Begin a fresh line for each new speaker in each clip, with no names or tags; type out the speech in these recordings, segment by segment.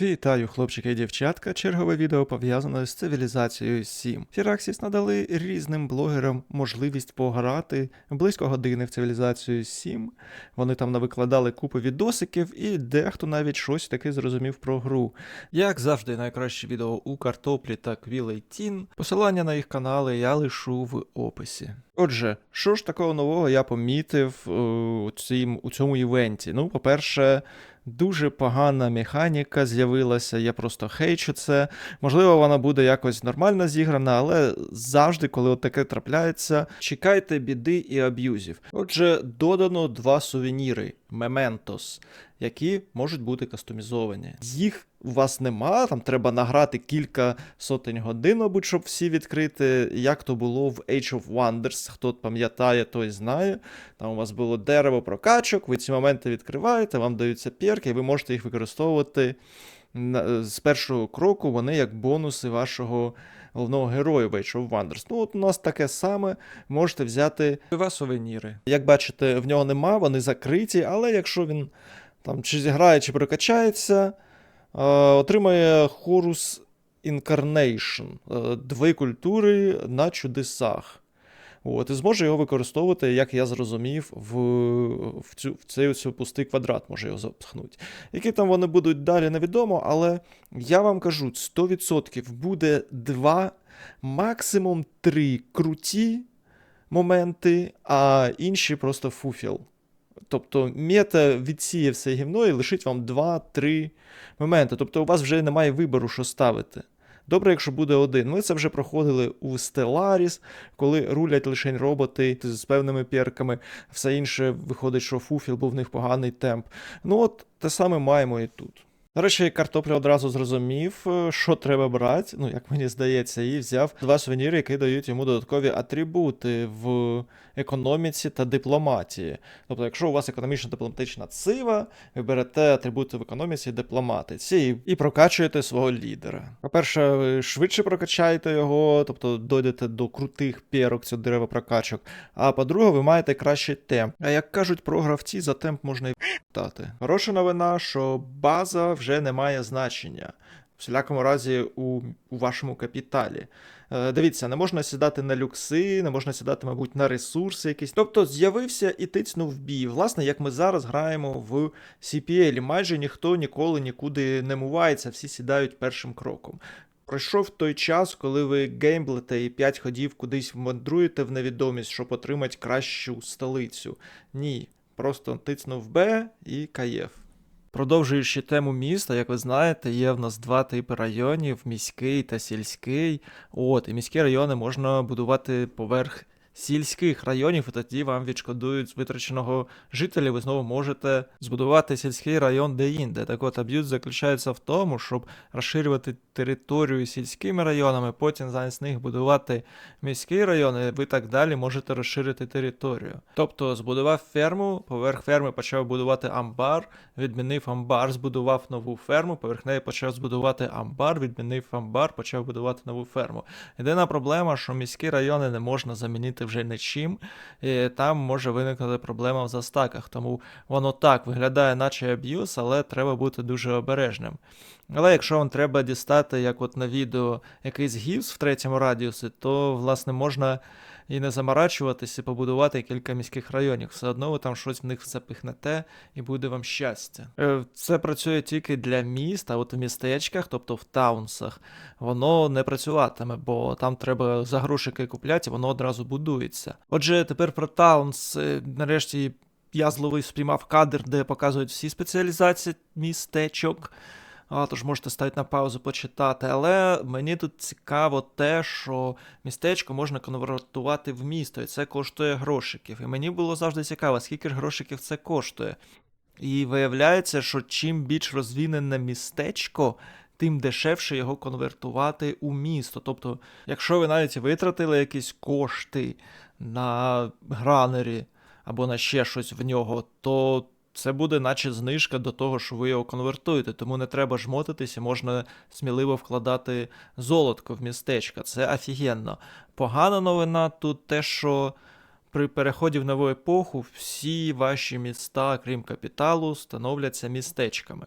Вітаю, хлопчики і дівчатка. Чергове відео пов'язане з цивілізацією 7. Фіраксіс надали різним блогерам можливість пограти близько години в цивілізацію 7. Вони там навикладали купу відосиків, і дехто навіть щось таки зрозумів про гру. Як завжди, найкраще відео у картоплі та Квілей Тін. Посилання на їх канали я лишу в описі. Отже, що ж такого нового я помітив е, у, у цьому івенті? Ну, по-перше, дуже погана механіка з'явилася, я просто хейчу це. Можливо, вона буде якось нормально зіграна, але завжди, коли от таке трапляється, чекайте біди і аб'юзів. Отже, додано два сувеніри Mementos, які можуть бути кастомізовані. Їх у вас нема, там треба награти кілька сотень годин, мабуть, щоб всі відкрити, як то було в Age of Wonders. Хто пам'ятає, той знає. Там у вас було дерево прокачок, ви ці моменти відкриваєте, вам даються перки, і ви можете їх використовувати з першого кроку, вони як бонуси вашого головного героя в Age of Wonders. Ну, от у нас таке саме. Можете взяти два сувеніри. Як бачите, в нього нема, вони закриті, але якщо він там чи зіграє, чи прокачається, е, отримає Horus Incarnation, е, дві культури на чудесах. От, і зможе його використовувати, як я зрозумів, в, в, цю, в цей ось пустий квадрат може його запхнути. Які там вони будуть далі, невідомо, але я вам кажу, 100% буде два, максимум три круті моменти, а інші просто фуфіл. Тобто мета відсіє все гівно і лишить вам 2-3 моменти. Тобто у вас вже немає вибору, що ставити. Добре, якщо буде один. Ми це вже проходили у Stellaris, коли рулять лише роботи з певними пірками, все інше виходить, що фуфіл, був в них поганий темп. Ну от те саме маємо і тут. До речі, картопля одразу зрозумів, е, що треба брати, ну як мені здається, і взяв два сувеніри, які дають йому додаткові атрибути в економіці та дипломатії. Тобто, якщо у вас економічно дипломатична цива, ви берете атрибути в економіці дипломатиці і, прокачуєте свого лідера. По-перше, ви швидше прокачаєте його, тобто дойдете до крутих перок цього дерева прокачок. А по-друге, ви маєте кращий темп. А як кажуть про гравці, за темп можна і дати. Хороша новина, що база вже не має значення. В всілякому разі, у, у вашому капіталі. Е, дивіться, не можна сідати на люкси, не можна сідати, мабуть, на ресурси якісь. Тобто з'явився і тицнув бій. Власне, як ми зараз граємо в CPL, майже ніхто ніколи нікуди не мувається, всі сідають першим кроком. Пройшов той час, коли ви геймблете і 5 ходів кудись мандруєте в невідомість, щоб отримати кращу столицю. Ні, просто тицнув Б і каєв. Продовжуючи тему міста, як ви знаєте, є в нас два типи районів: міський та сільський. От, і міські райони можна будувати поверх сільських районів, і тоді вам відшкодують з витраченого жителя, ви знову можете збудувати сільський район де-інде. Так от аб'юз заключається в тому, щоб розширювати територію сільськими районами, потім замість них будувати міський район, і ви так далі можете розширити територію. Тобто збудував ферму, поверх ферми почав будувати амбар, відмінив амбар, збудував нову ферму, поверх неї почав збудувати амбар, відмінив амбар, почав будувати нову ферму. Єдина проблема, що міські райони не можна замінити вже нічим, і там може виникнути проблема в застаках. Тому воно так виглядає, наче аб'юз, але треба бути дуже обережним. Але якщо вам треба дістати, як от на відео, якийсь гівс в третьому радіусі, то власне можна і не заморачуватися, і побудувати кілька міських районів. Все одно ви там щось в них запихнете, і буде вам щастя. Е, Це працює тільки для міст, а от в містечках, тобто в таунсах, воно не працюватиме, бо там треба за грошики купляти, воно одразу будується. Отже, тепер про таунс. Е, Нарешті я зловив сприймав кадр, де показують всі спеціалізації містечок. А, тож можете ставити на паузу почитати. Але мені тут цікаво те, що містечко можна конвертувати в місто, і це коштує грошиків. І мені було завжди цікаво, скільки ж грошиків це коштує. І виявляється, що чим більш розвінене містечко, тим дешевше його конвертувати у місто. Тобто, якщо ви навіть витратили якісь кошти на гранері або на ще щось в нього, то це буде наче знижка до того, що ви його конвертуєте, тому не треба жмотитися, можна сміливо вкладати золотко в містечка. Це офігенно. Погана новина тут те, що при переході в нову епоху всі ваші міста, крім капіталу, становляться містечками.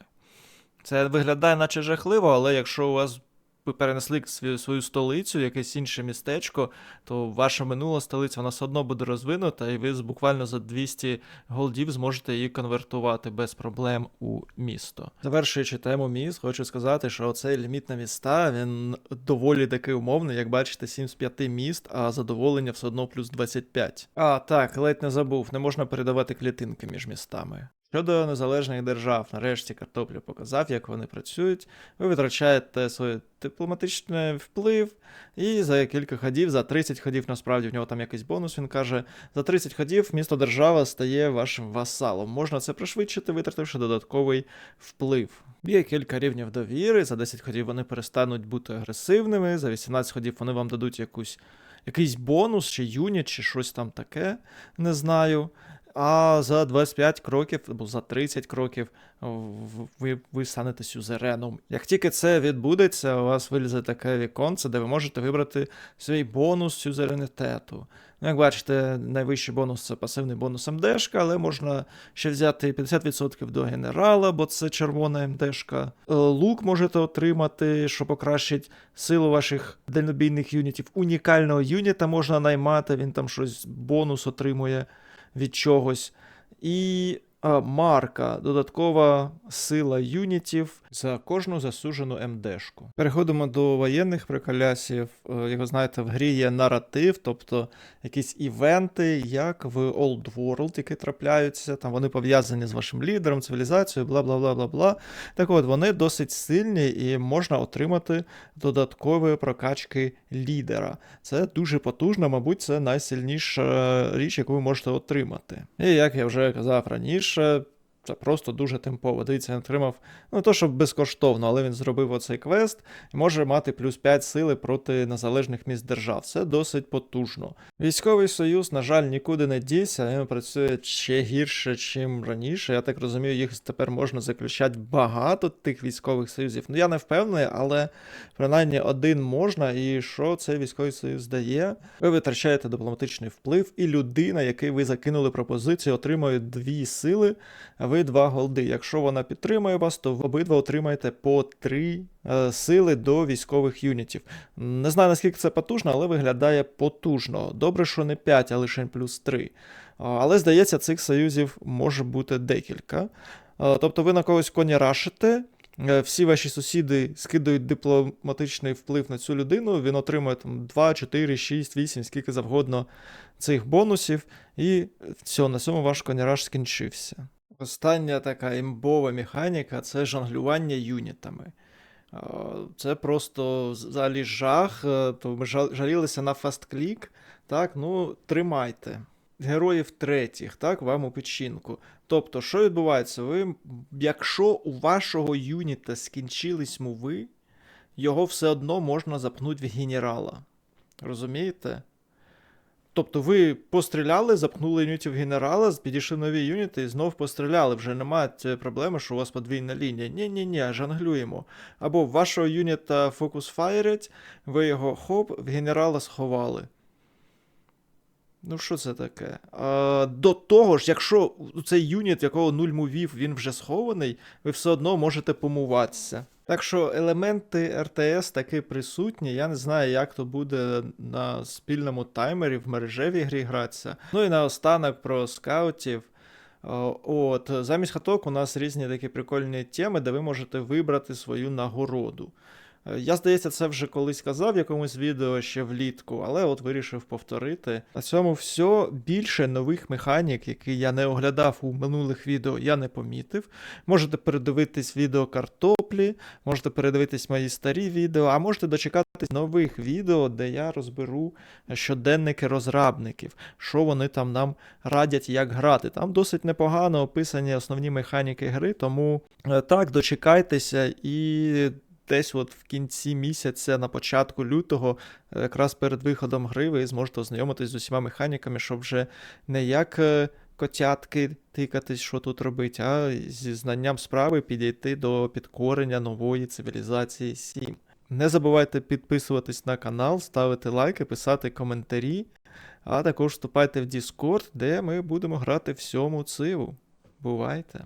Це виглядає наче жахливо, але якщо у вас ви перенесли свою, свою столицю, якесь інше містечко, то ваша минула столиця вона все одно буде розвинута, і ви буквально за 200 голдів зможете її конвертувати без проблем у місто. Завершуючи тему міст, хочу сказати, що цей ліміт на міста він доволі таки умовний. Як бачите, 7 з 5 міст, а задоволення все одно плюс 25. А, так, ледь не забув, не можна передавати клітинки між містами. Щодо незалежних держав, нарешті картопля показав, як вони працюють. Ви витрачаєте свій дипломатичний вплив, і за кілька ходів, за 30 ходів, насправді в нього там якийсь бонус, він каже, за 30 ходів місто держава стає вашим васалом. Можна це пришвидшити, витративши додатковий вплив. Є кілька рівнів довіри, за 10 ходів вони перестануть бути агресивними, за 18 ходів вони вам дадуть якусь, якийсь бонус, чи юніт, чи щось там таке, не знаю. А за 25 кроків або за 30 кроків ви, ви станете сюзереном. Як тільки це відбудеться, у вас вилізе таке віконце, де ви можете вибрати свій бонус сюзеренітету. Ну, як бачите, найвищий бонус це пасивний бонус МДшка, але можна ще взяти 50% до генерала, бо це червона МДшка. Е, Лук можете отримати, що покращить силу ваших дальнобійних юнітів. Унікального юніта можна наймати, він там щось бонус отримує від чогось. І марка, додаткова сила юнітів за кожну засуджену МДшку. Переходимо до воєнних приколясів. Е, Як ви знаєте, в грі є наратив, тобто якісь івенти, як в Old World, які трапляються. Там вони пов'язані з вашим лідером, цивілізацією, бла бла бла бла бла. Так от вони досить сильні і можна отримати додаткові прокачки лідера. Це дуже потужно, мабуть, це найсильніша річ, яку ви можете отримати. І як я вже казав раніше. też Це просто дуже темпово. Дивіться, він отримав, ну то, що безкоштовно, але він зробив оцей квест і може мати плюс 5 сили проти незалежних міст держав. Це досить потужно. Військовий союз, на жаль, нікуди не дівся, він працює ще гірше, ніж раніше. Я так розумію, їх тепер можна заключати багато тих військових союзів. Ну я не впевнений, але принаймні один можна. І що цей військовий союз дає? Ви витрачаєте дипломатичний вплив, і людина, який ви закинули пропозицію, отримує дві сили, ви два голди. Якщо вона підтримує вас, то обидва отримаєте по три е, сили до військових юнітів. Не знаю наскільки це потужно, але виглядає потужно. Добре, що не 5, а лише плюс 3. Але здається, цих союзів може бути декілька. Е, Тобто ви на когось коні рашите. е, Всі ваші сусіди скидають дипломатичний вплив на цю людину, він отримує там 2, 4, 6, 8, скільки завгодно цих бонусів, і все, на цьому ваш коняраж скінчився. Остання така імбова механіка це жонглювання юнітами. Це просто взагалі жах. е, То ми жалілися на фастклік. Так, ну тримайте. Героїв третіх, так, вам у печінку. Тобто, що відбувається? Ви, якщо у вашого юніта скінчились муви, його все одно можна запнути в генерала. Розумієте? Тобто ви постріляли, запхнули юнітів генерала, підійшли нові юніти і знов постріляли. Вже немає проблеми, що у вас подвійна лінія. Ні-ні-ні, жонглюємо. Або вашого юніта фокус фаєрять, ви його хоп, в генерала сховали. Ну, що це таке? А, до того ж, якщо цей юніт, якого нуль мувів, він вже схований, ви все одно можете помуватися. Так що елементи РТС таки присутні. Я не знаю, як то буде на спільному таймері в мережевій грі гратися. Ну і наостанок про скаутів. От, замість хаток у нас різні такі прикольні теми, де ви можете вибрати свою нагороду. Е, Я, здається, це вже колись казав в якомусь відео ще влітку, але от вирішив повторити. На цьому все. Більше нових механік, які я не оглядав у минулих відео, я не помітив. Можете передивитись відео картоплі, можете передивитись мої старі відео, а можете дочекатись нових відео, де я розберу щоденники розрабників, що вони там нам радять, як грати. Там досить непогано описані основні механіки гри, тому е, так, дочекайтеся і. Десь от в кінці місяця, на початку лютого, якраз перед виходом гри, ви зможете ознайомитись з усіма механіками, щоб вже не як е, котятки тикатись, що тут робить, а зі знанням справи підійти до підкорення нової цивілізації 7. Не забувайте підписуватись на канал, ставити лайки, писати коментарі, а також вступайте в Discord, де ми будемо грати всьому циву. Бувайте!